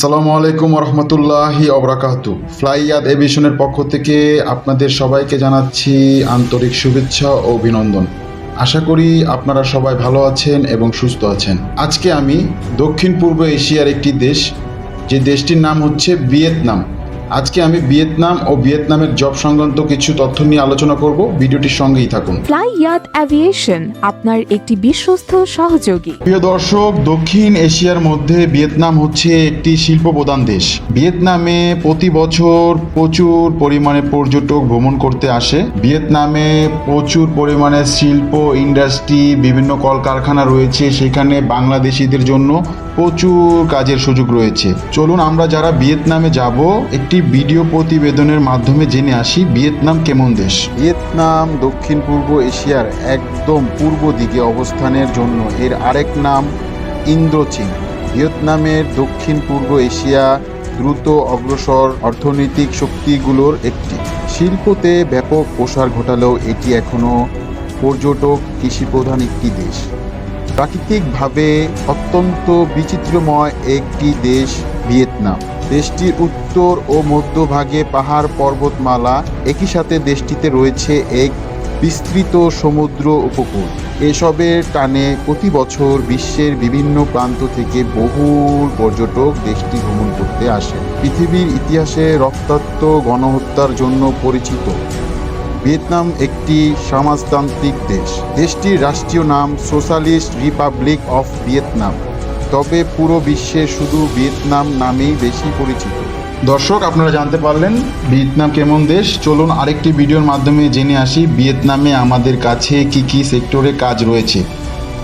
আসসালামু আলাইকুম রহমতুল্লাহি অবরাকাতু ফ্লাইয়াদ এভিশনের পক্ষ থেকে আপনাদের সবাইকে জানাচ্ছি আন্তরিক শুভেচ্ছা ও অভিনন্দন। আশা করি আপনারা সবাই ভালো আছেন এবং সুস্থ আছেন। আজকে আমি দক্ষিণ পূর্ব এশিয়ার একটি দেশ, যে দেশটির নাম হচ্ছে ভিয়েতনাম। আজকে আমি ভিয়েতনাম ও ভিয়েতনামের জব সংক্রান্ত কিছু তথ্য নিয়ে আলোচনা করব। ভিডিওটির সঙ্গেই থাকুন। ফ্লাই ইয়াত অ্যাভিয়েশন আপনার একটি বিশ্বস্ত সহযোগী। প্রিয় দর্শক দক্ষিণ এশিয়ার মধ্যে ভিয়েতনাম হচ্ছে একটি শিল্প প্রধান দেশ। ভিয়েতনামে প্রতি বছর প্রচুর পরিমাণে পর্যটক ভ্রমণ করতে আসে। ভিয়েতনামে প্রচুর পরিমাণে শিল্প ইন্ডাস্ট্রি বিভিন্ন কলকারখানা রয়েছে। সেখানে বাংলাদেশিদের জন্য প্রচুর কাজের সুযোগ রয়েছে। চলুন আমরা যারা ভিয়েতনামে যাব একটি ভিডিও প্রতিবেদনের মাধ্যমে জেনে আসি ভিয়েতনাম কেমন দেশ। ভিয়েতনাম দক্ষিণ পূর্ব এশিয়ার একদম পূর্ব দিকে অবস্থানের জন্য এর আরেক নাম ইন্দ্রচীন ভিয়েতনামের দক্ষিণ পূর্ব এশিয়া দ্রুত অগ্রসর অর্থনৈতিক শক্তিগুলোর একটি। শিল্পতে ব্যাপক প্রসার ঘটালেও এটি এখনও পর্যটক কৃষিপ্রধান একটি দেশ। প্রাকৃতিকভাবে অত্যন্ত বিচিত্রময় একটি দেশ ভিয়েতনাম। দেশটির উত্তর ও মধ্যভাগে পাহাড় পর্বতমালা একই সাথে দেশটিতে রয়েছে এক বিস্তৃত সমুদ্র উপকূল। এসবের টানে প্রতি বছর বিশ্বের বিভিন্ন প্রান্ত থেকে বহুল পর্যটক দেশটি ভ্রমণ করতে আসে পৃথিবীর ইতিহাসে রক্তাক্ত গণহত্যার জন্য পরিচিত ভিয়েতনাম একটি সমাজতান্ত্রিক দেশ। দেশটির রাষ্ট্রীয় নাম সোশ্যালিস্ট রিপাবলিক অফ ভিয়েতনাম। তবে পুরো বিশ্বে শুধু ভিয়েতনাম নামেই বেশি পরিচিত। দর্শক, আপনারা জানতে পারলেন ভিয়েতনাম কেমন দেশ। চলুন আরেকটি ভিডিওর মাধ্যমে জেনে আসি ভিয়েতনামে আমাদের কাছে কি কি সেক্টরে কাজ রয়েছে।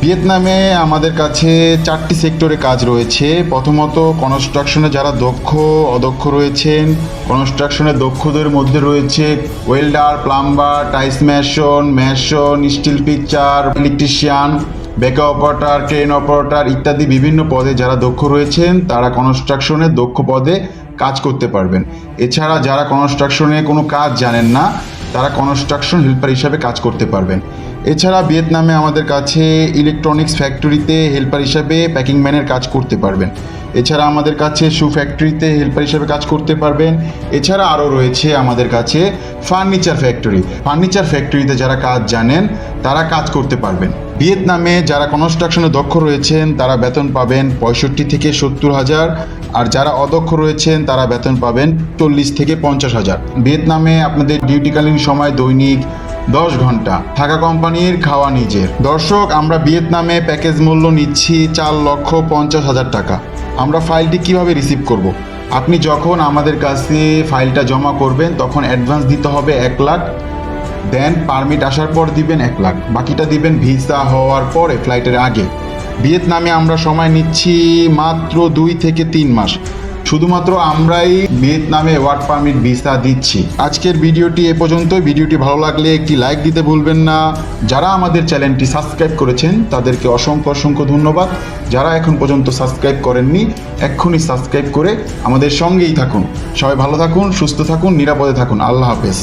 ভিয়েতনামে আমাদের কাছে চারটি সেক্টরে কাজ রয়েছে। প্রথমত কনস্ট্রাকশনে যারা দক্ষ, অদক্ষ রয়েছেন। কনস্ট্রাকশনে দক্ষদের মধ্যে রয়েছে ওয়েল্ডার প্লাম্বার টাইস mason mason steel picture electrician বেকা অপারেটার ক্রেন অপারেটার ইত্যাদি বিভিন্ন পদে যারা দক্ষ রয়েছেন, তারা কনস্ট্রাকশনে দক্ষ পদে কাজ করতে পারবেন। এছাড়া যারা কনস্ট্রাকশনে কোনো কাজ জানেন না তারা কনস্ট্রাকশন হেল্পার হিসাবে কাজ করতে পারবেন। এছাড়া ভিয়েতনামে আমাদের কাছে ইলেকট্রনিক্স ফ্যাক্টরিতে হেল্পার হিসাবে প্যাকিং ম্যানের কাজ করতে পারবেন। এছাড়া আমাদের কাছে শু ফ্যাক্টরিতে হেল্পার হিসাবে কাজ করতে পারবেন। এছাড়া আরও রয়েছে আমাদের কাছে ফার্নিচার ফ্যাক্টরি ফার্নিচার ফ্যাক্টরিতে যারা কাজ জানেন, তারা কাজ করতে পারবেন। ভিয়েতনামে যারা কনস্ট্রাকশনে দক্ষ রয়েছেন, তারা বেতন পাবেন পঁয়ষট্টি থেকে সত্তর হাজার। আর যারা অদক্ষ রয়েছেন, তারা বেতন পাবেন চল্লিশ থেকে পঞ্চাশ হাজার। ভিয়েতনামে আপনাদের ডিউটিকালীন সময় দৈনিক দশ ঘণ্টা। থাকা কোম্পানির খাওয়া নিজের। দর্শক, আমরা ভিয়েতনামে প্যাকেজ মূল্য নিচ্ছি চার লক্ষ পঞ্চাশ হাজার টাকা। আমরা ফাইলটি কীভাবে রিসিভ করব। আপনি যখন আমাদের কাছে ফাইলটা জমা করবেন, তখন অ্যাডভান্স দিতে হবে এক লাখ দেন পারমিট আসার পর দিবেন এক লাখ। বাকিটা দিবেন ভিসা হওয়ার পরে ফ্লাইটের আগে। ভিয়েতনামে আমরা সময় নিচ্ছি মাত্র দুই থেকে তিন মাস। শুধুমাত্র আমরাই ভিয়েতনামে ওয়ার্ক পারমিট ভিসা দিচ্ছি। আজকের ভিডিওটি এ পর্যন্ত ভিডিওটি ভালো লাগলে একটি লাইক দিতে ভুলবেন না। যারা আমাদের চ্যানেলটি সাবস্ক্রাইব করেছেন, তাদেরকে অসংখ্য অসংখ্য ধন্যবাদ। যারা এখন পর্যন্ত সাবস্ক্রাইব করেননি, এক্ষুনি সাবস্ক্রাইব করে আমাদের সঙ্গেই থাকুন। সবাই ভালো থাকুন, সুস্থ থাকুন, নিরাপদে থাকুন। আল্লাহ হাফেজ।